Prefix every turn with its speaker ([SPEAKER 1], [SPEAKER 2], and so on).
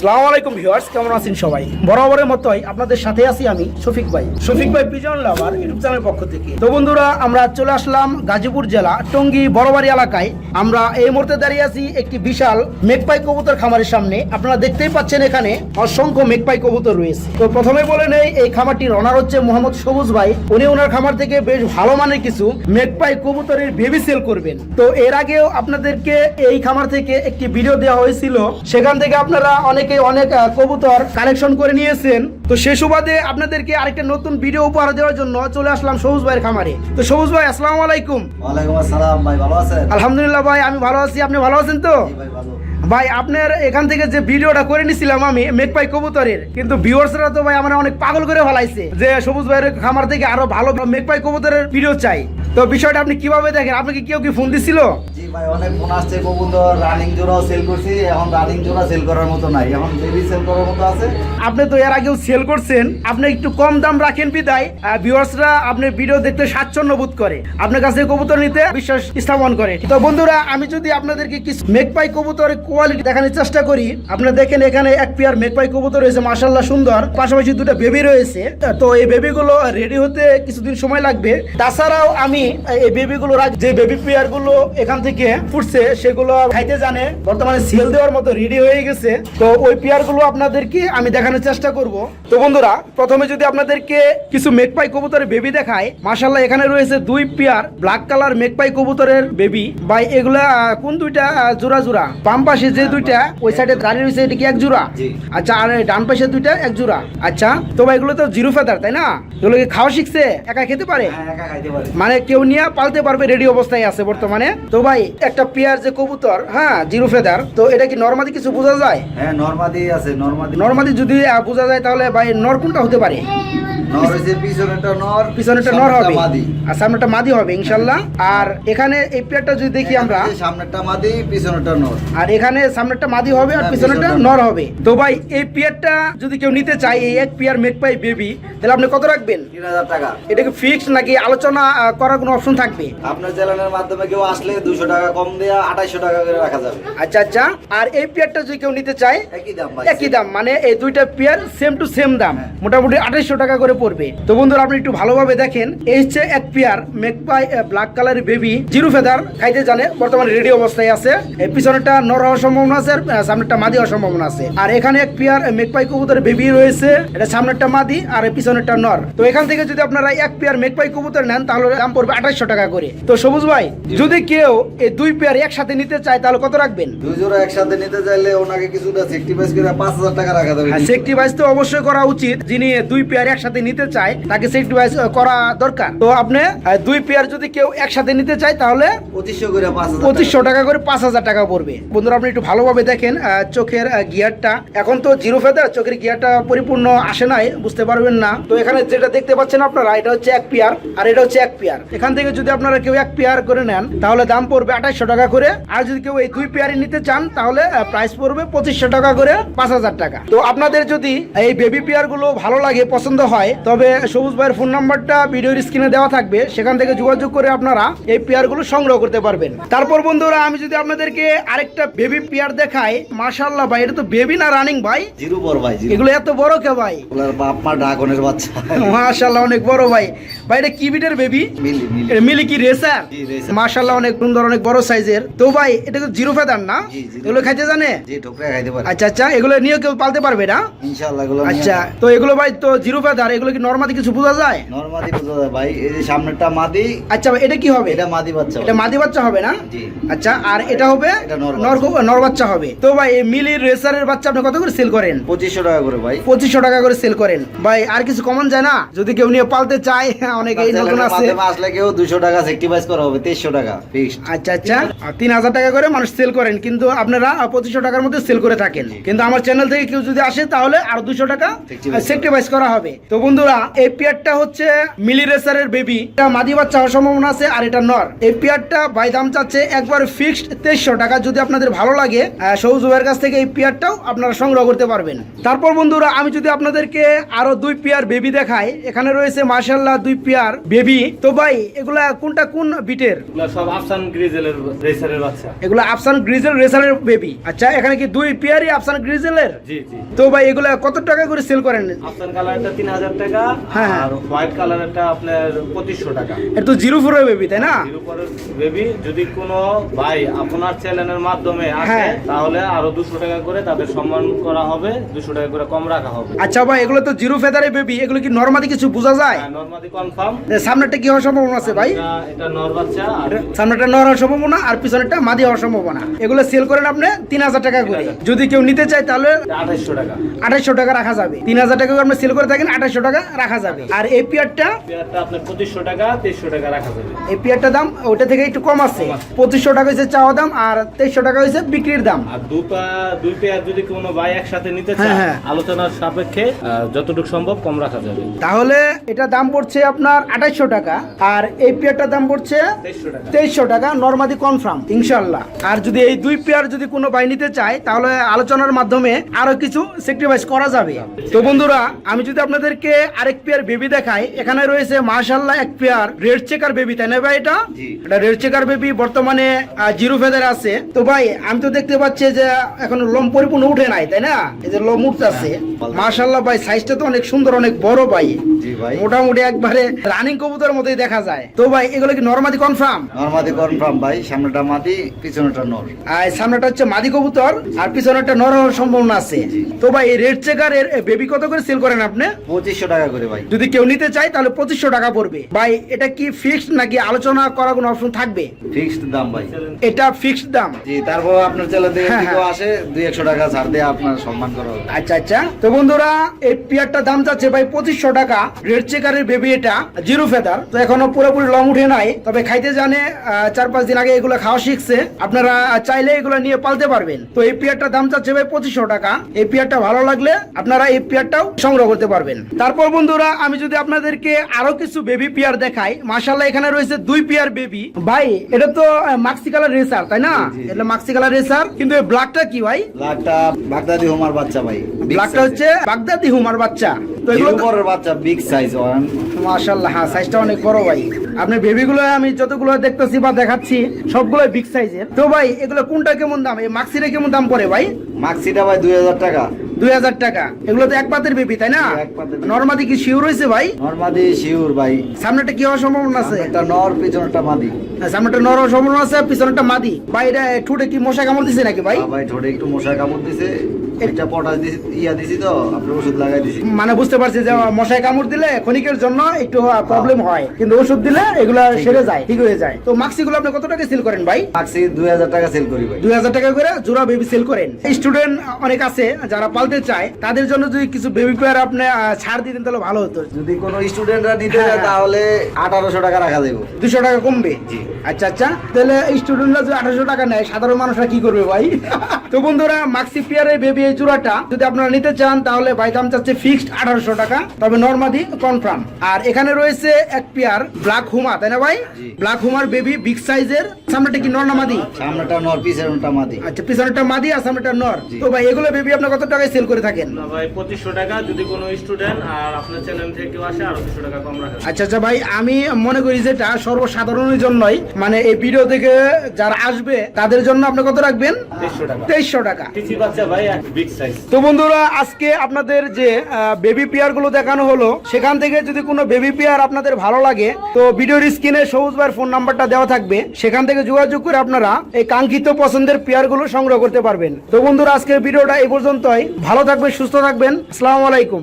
[SPEAKER 1] আসসালামু আলাইকুম ভিউয়ার্স, কেমন আছেন সবাই? বরাবরের মতোই আপনাদের সাথে আছি আমি ভাই। ভাই লাভার ইউটিউব চ্যানেলের পক্ষ থেকে। তো বন্ধুরা, আমরা চলে আসলাম গাজীপুর জেলা টঙ্গী বড়বাড়ি এলাকায়। আমরা এই মুহূর্তে দাঁড়িয়ে আছি একটি বিশাল মেঘপাই কবুতর খামারের সামনে। আপনারা দেখতেই পাচ্ছেন এখানে অসংখ্য মেঘপাই কবুতর রয়েছে। তো প্রথমে বলে নেই, এই খামারটির ওনার হচ্ছে মোহাম্মদ সবুজ ভাই। উনি ওনার খামার থেকে বেশ ভালো মানের কিছু মেঘপাই কবুতরের বেবি সেল করবেন। তো এর আগেও আপনাদেরকে এই খামার থেকে একটি ভিডিও দেওয়া হয়েছিল। সেখান থেকে আপনারা অনেকে অনেক কবুতর কালেকশন করে নিয়েছেন। তো সে সুবাদে আপনাদেরকে আরেকটা নতুন ভিডিও উপহার দেওয়ার জন্য চলে আসলাম সবুজ ভাইয়ের খামারে। তো সবুজ ভাই আসসালামু আলাইকুম।
[SPEAKER 2] ওয়ালাইকুম আসসালাম ভাই ভালো আছেন?
[SPEAKER 1] আলহামদুলিল্লাহ ভাই আমি ভালো আছি। আপনি ভালো আছেন তো?
[SPEAKER 2] ভাই ভালো।
[SPEAKER 1] ভাই আপনার এখান থেকে যে ভিডিওটা করে নিছিলাম আমি মেঘপাই কবুতরের কিন্তু ভিউয়ার্সরা তো ভাই আমার অনেক পাগল করে ফেলাইছে যে সবুজ ভাইয়ের খামার থেকে আরও ভালো মেঘপাই কবুতরের ভিডিও চাই। তো বিষয়টা আপনি কীভাবে দেখেন? আপনাকে কেউ কি ফোন দিছিল?
[SPEAKER 2] জি ভাই অনেক ফোন আসছে। কবুতর রানিং জোড়াও সেল করছি। এখন রানিং জোড়া সেল করার মতো নাই। এখন বেবি সেল করার মতো আছে।
[SPEAKER 1] আপনি তো এর আগেও সেল করছেন। আপনি একটু কম দাম রাখেন বিদায়। ভিউয়ার্সরা আপনার ভিডিও দেখতে স্বাচ্ছন্দ্য বোধ করে। আপনার কাছে কবুতর নিতে বিশ্বাস স্থাপন করে। তো বন্ধুরা আমি যদি আপনাদেরকে কিছু মেঘপাই কবুতরের কোয়ালিটি দেখানোর চেষ্টা করি আপনারা দেখেন এখানে এক পেয়ার মেঘপাই কবুতর রয়েছে মাশাল্লাহ সুন্দর। পাশাপাশি দুটো বেবি রয়েছে। তো এই বেবিগুলো রেডি হতে কিছুদিন সময় লাগবে। তাছাড়াও আমি এই বেবিগুলো যে বেবি পেয়ারগুলো এখান থেকে ফুটছে সেগুলো খাইতে জানে। বর্তমানে সেল দেওয়ার মতো রেডি হয়ে গেছে। তো ওই পেয়ারগুলো আপনাদেরকে আমি দেখানোর চেষ্টা করব। তো বন্ধুরা প্রথমে যদি আপনাদেরকে কিছু মেঘপাই কবুতরের বেবি দেখায় মাশাল্লাহ এখানে রয়েছে দুই পেয়ার ব্ল্যাক কালার মেঘপাই কবুতরের বেবি ভাই এগুলা কোন দুইটা জোড়া জোড়া? বাম পাশে যে দুইটা ওই সাইডে দাঁড়িয়ে রয়েছে এটা কি এক জোড়া? আচ্ছা আর ডান পাশে দুইটা এক জোড়া। আচ্ছা তো ভাই এগুলো তো জিরো ফেদার তাই না? এগুলো কি খাওয়া শিখছে? একা খেতে পারে?
[SPEAKER 2] হ্যাঁ পারি।
[SPEAKER 1] মানে কেউ নিয়ে পালতে পারবে রেডি অবস্থায় আছে বর্তমানে। তো ভাই একটা পেয়ার যে কবুতর হ্যাঁ জিরো ফেদার তো এটা কি নর্মালি কিছু বোঝা যায়?
[SPEAKER 2] হ্যাঁ নর্মাদি আছে নর্মাদি।
[SPEAKER 1] নর্মালি যদি বোঝা যায় তাহলে ভাই নর কোনটা হতে পারে?
[SPEAKER 2] পিছনেটা নর
[SPEAKER 1] হবে। আর সামনেটা মাদি হবে ইনশাল্লাহ। আর এখানে এই পেয়ারটা যদি দেখি আমরা।
[SPEAKER 2] এই মাদি পিছনেটা নর।
[SPEAKER 1] আর এখানে সামনেটা মাদি হবে আর
[SPEAKER 2] হ্যাঁ,
[SPEAKER 1] পিছনেটা নর হবে। তো ভাই এই পেয়ারটা যদি কেউ নিতে চায় এই এক পেয়ার মেক পাই বেবি তাহলে আপনি কত রাখবেন?
[SPEAKER 2] তিন হাজার টাকা।
[SPEAKER 1] এটা কি ফিক্সড নাকি আলোচনা করার কোনো অপশন থাকবে?
[SPEAKER 2] আপনার চ্যানেলের মাধ্যমে কেউ আসলে দুশো টাকা কম দেয়া আঠাইশো টাকা করে রাখা যাবে।
[SPEAKER 1] আচ্ছা আচ্ছা। আর এই পেয়ারটা যদি কেউ নিতে চায়
[SPEAKER 2] একই দাম ভাই
[SPEAKER 1] একই দাম মানে এই দুইটা পেয়ার সেম টু সেম দাম
[SPEAKER 2] হ্যাঁ।
[SPEAKER 1] মোটামুটি আঠাইশশো টাকা করে পড়বে। তো বন্ধুরা আপনি একটু ভালোভাবে দেখেন এই হচ্ছে এক পেয়ার মেকপাই ব্ল্যাক কালারের বেবি জিরো ফেদার খাইতে জানে বর্তমানে রেডি অবস্থায় আছে। এই পিছনেরটা নর হওয়ার সম্ভাবনা আছে আর সামনেরটা মাদি হওয়ার সম্ভাবনা আছে। আর এখানে এক পেয়ার মেকপাই কবুতরের বেবি রয়েছে এটা সামনেরটা মাদি আর পিছনেরটা নর। তো এখান থেকে যদি আপনারা এক পেয়ার মেকপাই কবুতর নেন তাহলে দাম পড়বে আঠাইশশো টাকা করে। তো সবুজ ভাই যদি কেউ এই দুই পেয়ার একসাথে নিতে চায় তাহলে কত রাখবেন?
[SPEAKER 2] দুই জোড়া একসাথে নিতে চাইলে ওনাকে কিছুটা সেক্টিভাইজ করে পাঁচ হাজার টাকা রাখা যাবে।
[SPEAKER 1] হ্যাঁ সেক্টিভাইজ তো অবশ্যই করা উচিত। যিনি দুই পেয়ার একসাথে নিতে চায় তাকে সেক্টিভাইজ করা দরকার। তো আপনি দুই পেয়ার যদি কেউ একসাথে নিতে চায় তাহলে
[SPEAKER 2] পঁচিশশো করে পাঁচ
[SPEAKER 1] পঁচিশশো টাকা করে পাঁচ হাজার টাকা পড়বে। বন্ধুরা আপনি একটু ভালোভাবে দেখেন চোখের গিয়ারটা এখন তো জিরো ফেদার চোখের গিয়ারটা পরিপূর্ণ আসে নাই বুঝতে পারবেন না। তো এখানে যেটা দেখতে পাচ্ছেন আপনারা এটা হচ্ছে এক পেয়ার আর এটা হচ্ছে এক পেয়ার এখান থেকে যদি আপনারা কেউ এক পেয়ার করে নেন তাহলে দাম পড়বে আঠাইশশো টাকা করে। আর যদি কেউ এই দুই পেয়ারই নিতে চান তাহলে প্রাইস পড়বে পঁচিশশো টাকা করে পাঁচ হাজার টাকা। তো আপনাদের যদি এই বেবি পেয়ারগুলো ভালো লাগে পছন্দ হয় তবে সবুজ ভাইয়ের ফোন নাম্বারটা ভিডিওর স্ক্রিনে দেওয়া থাকবে। সেখান থেকে যোগাযোগ করে আপনারা এই পেয়ারগুলো সংগ্রহ করতে পারবেন। তারপর বন্ধুরা আমি যদি আপনাদেরকে আরেকটা বেবি পেয়ার দেখাই মাশাল্লাহ ভাই এটা তো বেবি না রানিং ভাই?
[SPEAKER 2] জিরো পর ভাই
[SPEAKER 1] এগুলো এত বড় কে ভাই?
[SPEAKER 2] ওনার বাপ মা ড্রাগনের বাচ্চা।
[SPEAKER 1] মাশাল্লাহ অনেক বড় ভাই। ভাই এটা কি বিটের বেবি
[SPEAKER 2] মিলি। মিলি
[SPEAKER 1] মিলি কি রেসার?
[SPEAKER 2] জি,
[SPEAKER 1] মাশাল্লাহ অনেক সুন্দর অনেক বড় সাইজের। তো ভাই এটা তো জিরো ফেদার না? এগুলো খাইতে জানে? আচ্ছা আচ্ছা এগুলো নিয়ে কেউ পালতে পারবে না?
[SPEAKER 2] ইনশাআল্লাহ এগুলো
[SPEAKER 1] আচ্ছা তো এগুলো ভাই তো জিরো ফেদার এগুলো কি নর্মালি কিছু বোঝা যায়?
[SPEAKER 2] নরমাদি বোঝা যায় ভাই। এই যে সামনেরটা মাদি।
[SPEAKER 1] আচ্ছা এটা কি হবে?
[SPEAKER 2] এটা মাদি বাচ্চা
[SPEAKER 1] এটা মাদি বাচ্চা হবে না? আচ্ছা আর এটা হবে
[SPEAKER 2] নর
[SPEAKER 1] বাচ্চা। হবে। তো ভাই এই মিলির রেসারের বাচ্চা আপনি কত করে সেল করেন?
[SPEAKER 2] পঁচিশশো টাকা করে ভাই।
[SPEAKER 1] পঁচিশশো টাকা করে সেল করেন। ভাই আর কিছু কমন যায় না? যদি কেউ নিয়ে পালতে চায় অনেকে এই নতুন আছে।
[SPEAKER 2] কেউ দুশো টাকা সেক্টিভাইজ করা হবে তেইশশো টাকা ফিক্সড
[SPEAKER 1] আচ্ছা আচ্ছা। তিন হাজার টাকা করে মানুষ সেল করেন কিন্তু আপনারা পঁচিশশো টাকার মধ্যে সেল করে থাকেন। কিন্তু আমার চ্যানেল থেকে কেউ যদি আসে তাহলে আর দুশো টাকা সেক্টিভাইজ করা হবে। তো বন্ধুরা এই পেয়ারটা হচ্ছে মিলি রেসারের বেবি এটা মাদি বাচ্চা হওয়ার সম্ভাবনা আছে আর এটা নর। এই পেয়ারটা ভাই দাম চাচ্ছে একবার ফিক্সড তেইশশো টাকা। যদি আপনাদের ভালো লাগে সবুজ ভাইয়ের কাছ থেকে এই পেয়ারটাও আপনারা সংগ্রহ করতে পারবেন। তারপর বন্ধুরা আমি যদি আপনাদেরকে আরও দুই পেয়ার বেবি দেখাই এখানে রয়েছে মার্শাল্লাহ দুই পেয়ার বেবি তো ভাই এগুলা কোনটা কোন বিটের?
[SPEAKER 3] সব আফসান গ্রিজেলের রেসারের বাচ্চা।
[SPEAKER 1] এগুলো আফসান গ্রিজেল রেসারের বেবি আচ্ছা এখানে কি দুই পেয়ারই আফসান গ্রিজেলের?
[SPEAKER 3] জি জি।
[SPEAKER 1] তো ভাই এগুলা কত টাকা করে সেল করেন?
[SPEAKER 3] আফসান কালারটা তিন হাজার টাকা
[SPEAKER 1] হ্যাঁ, হ্যাঁ।
[SPEAKER 3] আর হোয়াইট কালারটা আপনার পঁচিশশো টাকা।
[SPEAKER 1] এটা তো জিরো ফোরের বেবি তাই না?
[SPEAKER 3] এর উপরে বেবি যদি কোনো ভাই আপনার চ্যানেলের মাধ্যমে আসে
[SPEAKER 1] হ্যাঁ।
[SPEAKER 3] তাহলে আরও দুশো টাকা করে তাদের সম্মান করা হবে দুশো টাকা করে কম রাখা হবে।
[SPEAKER 1] আচ্ছা ভাই এগুলো তো জিরো ফেদারের বেবি এগুলো কি নর্মালি কিছু বোঝা যায়?
[SPEAKER 3] নর্মালি কনফার্ম
[SPEAKER 1] এ, সামনেরটা কি হওয়ার সম্ভাবনা আছে ভাই। সামনেটা নর হওয়ার সম্ভাবনা আর পিছনেরটা মাদি হওয়ার সম্ভাবনা। এগুলো সেল করেন আপনি তিন হাজার টাকা করে। যদি কেউ নিতে চায় তাহলে
[SPEAKER 3] আঠাইশশো টাকা।
[SPEAKER 1] আঠাইশশো টাকা রাখা যাবে। তিন হাজার টাকা আপনি সেল করে থাকেন আঠাইশশো টাকা রাখা যাবে। আর এই পেয়ারটা
[SPEAKER 3] পেয়ারটা আপনার পঁচিশশো টাকা তেইশশো টাকা রাখা যাবে।
[SPEAKER 1] এই পেয়ারটার দাম ওটা থেকে একটু কম আছে। পঁচিশশো টাকা হয়েছে চাওয়া দাম আর তেইশশো টাকা হয়েছে বিক্রির দাম।
[SPEAKER 3] আর দু দুই পেয়ার যদি কোনো ভাই একসাথে নিতে
[SPEAKER 1] হ্যাঁ,
[SPEAKER 3] চায়
[SPEAKER 1] হ্যাঁ।
[SPEAKER 3] আলোচনার সাপেক্ষে যতটুকু সম্ভব কম রাখা যাবে।
[SPEAKER 1] তাহলে এটা দাম পড়ছে আপনার আঠাইশশো টাকা। আর এই পেয়ারটার দাম পড়ছে
[SPEAKER 3] তেইশশো টাকা।
[SPEAKER 1] নর্মাদি কনফার্ম ইনশাল্লাহ আর যদি এই দুই পেয়ার যদি কোনো বাই নিতে চায় তাহলে আলোচনার মাধ্যমে আরও কিছু স্যাক্রিফাইস করা যাবে। তো বন্ধুরা আমি যদি আপনাদেরকে আরেক পেয়ার বেবি দেখাই এখানে রয়েছে মার্শাল্লাহ এক পেয়ার রেড চেকার বেবি তাই না ভাই এটা? এটা রেড চেকার বেবি বর্তমানে জিরো ফেদার আছে। তো ভাই আমি তো দেখতে পাচ্ছি যে এখন লোম পরিপূর্ণ উঠে নাই তাই না? এই যে লোম উঠতেছে। মার্শাল্লাহ ভাই সাইজটা তো অনেক সুন্দর অনেক বড় ভাই। মোটামুটি একবারে রানিং কবুতর মতোই দেখা যায়। তো ভাই এগুলো কি নর্মাদি কনফার্ম
[SPEAKER 2] নর্মাদি কনফার্ম ভাই সামনেটা মাটি পিছনেটা নর।
[SPEAKER 1] আর সামনেটা হচ্ছে মাদি কবুতর আর পিছনে একটা নর হওয়ার সম্ভাবনা আছে। তো ভাই এই রেড চেকার এর বেবি কত করে সেল করেন আপনি?
[SPEAKER 2] পঁচিশশো টাকা করে ভাই।
[SPEAKER 1] যদি কেউ নিতে চায় তাহলে পঁচিশশো টাকা পড়বে। ভাই এটা কি ফিক্সড নাকি আলোচনা করার কোনো অপশন থাকবে?
[SPEAKER 2] ফিক্সড দাম ভাই।
[SPEAKER 1] এটা ফিক্সড দাম।
[SPEAKER 2] জি তারপর আপনার ছেলে থেকে
[SPEAKER 1] হ্যাঁ, হ্যাঁ।
[SPEAKER 2] আসে দুই একশো টাকা ছাড় দিয়ে আপনার সম্মান করা
[SPEAKER 1] আচ্ছা আচ্ছা। তো বন্ধুরা এই পেয়ারটা দাম যাচ্ছে ভাই পঁচিশশো টাকা। রেড চেকারের বেবি এটা জিরো ফেদার তো এখনও পুরোপুরি লং উঠে নাই তবে খাইতে জানে চার পাঁচ দিন আগে এগুলো খাওয়া শিখছে। আপনারা চাইলে এগুলো নিয়ে পালতে পারবেন। তো এই পেয়ারটার দাম যাচ্ছে ভাই পঁচিশশো টাকা। এই পেয়ারটা ভালো লাগলে আপনারা এই পেয়ারটাও সংগ্রহ করতে পারবেন। তারপর বন্ধুরা আমি যদি আপনাদেরকে আরও কিছু বেবি পেয়ার দেখাই মাশাল্লাহ এখানে রয়েছে দুই পেয়ার বেবি ভাই এটা তো মাক্সি কালার রেসার তাই না। এটা মাক্সি কালার রেসার কিন্তু এই ব্ল্যাকটা কি ভাই?
[SPEAKER 2] লাখটা বাগদাদি হোমার বাচ্চা ভাই।
[SPEAKER 1] ব্ল্যাকটা হচ্ছে বাগদাদি হুমার বাচ্চা। তো এগুলো তো-
[SPEAKER 2] বাচ্চা বিগ সাইজ ওয়ান
[SPEAKER 1] মাশাআল্লাহ হ্যাঁ সাইজটা অনেক বড় ভাই। আপনি বেবিগুলো আমি যতগুলো দেখতেছি বা দেখাচ্ছি সবগুলো বিগ সাইজের তো ভাই এগুলো কোনটা কেমন দাম? এই মাক্সিটা কেমন দাম পড়ে ভাই?
[SPEAKER 2] মাক্সিটা ভাই দুই হাজার টাকা।
[SPEAKER 1] দুই হাজার টাকা। এগুলো তো এক পাতের বেবি তাই না? নর্মাদি কি শিওর হয়েছে ভাই?
[SPEAKER 2] নর্মাদি শিউর ভাই।
[SPEAKER 1] সামনেটা কি হওয়ার সম্ভাবনা আছে?
[SPEAKER 2] একটা নর মাদি।
[SPEAKER 1] হ্যাঁ, সামনেটা নর হওয়ার সম্ভাবনা আছে পিছনেটা মাদি। ভাই এটা ঠুটে কি মশা কামড় দিছে নাকি ভাই?
[SPEAKER 2] হ্যাঁ ভাই ঠোঁটে একটু মশা কামড় দিছে। এটা পটাশ দিছি ইয়া দিছি তো আপনার ওষুধ লাগাই দিছি।
[SPEAKER 1] মানে বুঝতে পারছি যে মশায় কামড় দিলে ক্ষণিকের জন্য একটু প্রবলেম হয়। কিন্তু ওষুধ দিলে এগুলা সেরে যায় ঠিক হয়ে যায়। তো মাক্সি গুলো আপনি কত টাকা সেল করেন ভাই?
[SPEAKER 2] মাক্সি দুই হাজার টাকা সেল করি ভাই।
[SPEAKER 1] দুই হাজার টাকা করে জোড়া বেবি সেল করেন। স্টুডেন্ট অনেক আছে যারা পালতে চায় তাদের জন্য যদি কিছু বেবি পেয়ার আপনি ছাড় দিতেন তাহলে ভালো হতো।
[SPEAKER 2] যদি কোনো স্টুডেন্টরা
[SPEAKER 1] দিতে
[SPEAKER 2] চায়
[SPEAKER 1] হ্যাঁ।
[SPEAKER 2] তাহলে আঠারোশো টাকা রাখা দেবো
[SPEAKER 1] দুশো টাকা কমবে?
[SPEAKER 2] জি।
[SPEAKER 1] আচ্ছা আচ্ছা। তাহলে স্টুডেন্টরা যদি আঠারোশো টাকা নেয় সাধারণ মানুষরা কি করবে ভাই? তো বন্ধুরা মাক্সি পিয়ারের বেবি এই জোড়াটা যদি আপনারা নিতে চান তাহলে ভাই দাম চাচ্ছে ফিক্সড আঠারোশো টাকা তবে নর্মাদি কনফার্ম আর এখানে রয়েছে এক পেয়ার ব্ল্যাক হুমা তাই না ভাই। ব্ল্যাক হুমার বেবি বিগ সাইজের সামনেটা কি নর না মাদি?
[SPEAKER 2] সামনেটা নর পিছনেটা মাদি।
[SPEAKER 1] আচ্ছা পিছনেরটা মাদি আর সামনেটা নর। তো ভাই এগুলো বেবি আপনার কত টাকায় সেল করে থাকেন?
[SPEAKER 3] ভাই পঁচিশশো টাকা যদি কোনো স্টুডেন্ট আর আপনার চ্যানেল থেকে কেউ আসে আরও দুশো টাকা কম রাখা।
[SPEAKER 1] আচ্ছা আচ্ছা ভাই আমি মনে করি যেটা সর্বসাধারণের জন্যই মানে এই ভিডিও থেকে যারা আসবে তাদের জন্য আপনি কত রাখবেন?
[SPEAKER 3] তেইশশো টাকা।
[SPEAKER 1] টাকা।
[SPEAKER 3] সাইজ
[SPEAKER 1] তো বন্ধুরা আজকে আপনাদের যে বেবি পেয়ারগুলো দেখানো হলো সেখান থেকে যদি কোনো বেবি পেয়ার আপনাদের ভালো লাগে তো ভিডিওর স্ক্রিনে সবুজ ভাইয়ের ফোন নাম্বারটা দেওয়া থাকবে। সেখান থেকে যোগাযোগ করে আপনারা এই কাঙ্ক্ষিত পছন্দের পেয়ারগুলো সংগ্রহ করতে পারবেন। তো বন্ধুরা আজকের ভিডিওটা এই পর্যন্তই। ভালো থাকবেন সুস্থ থাকবেন। আসসালামু আলাইকুম।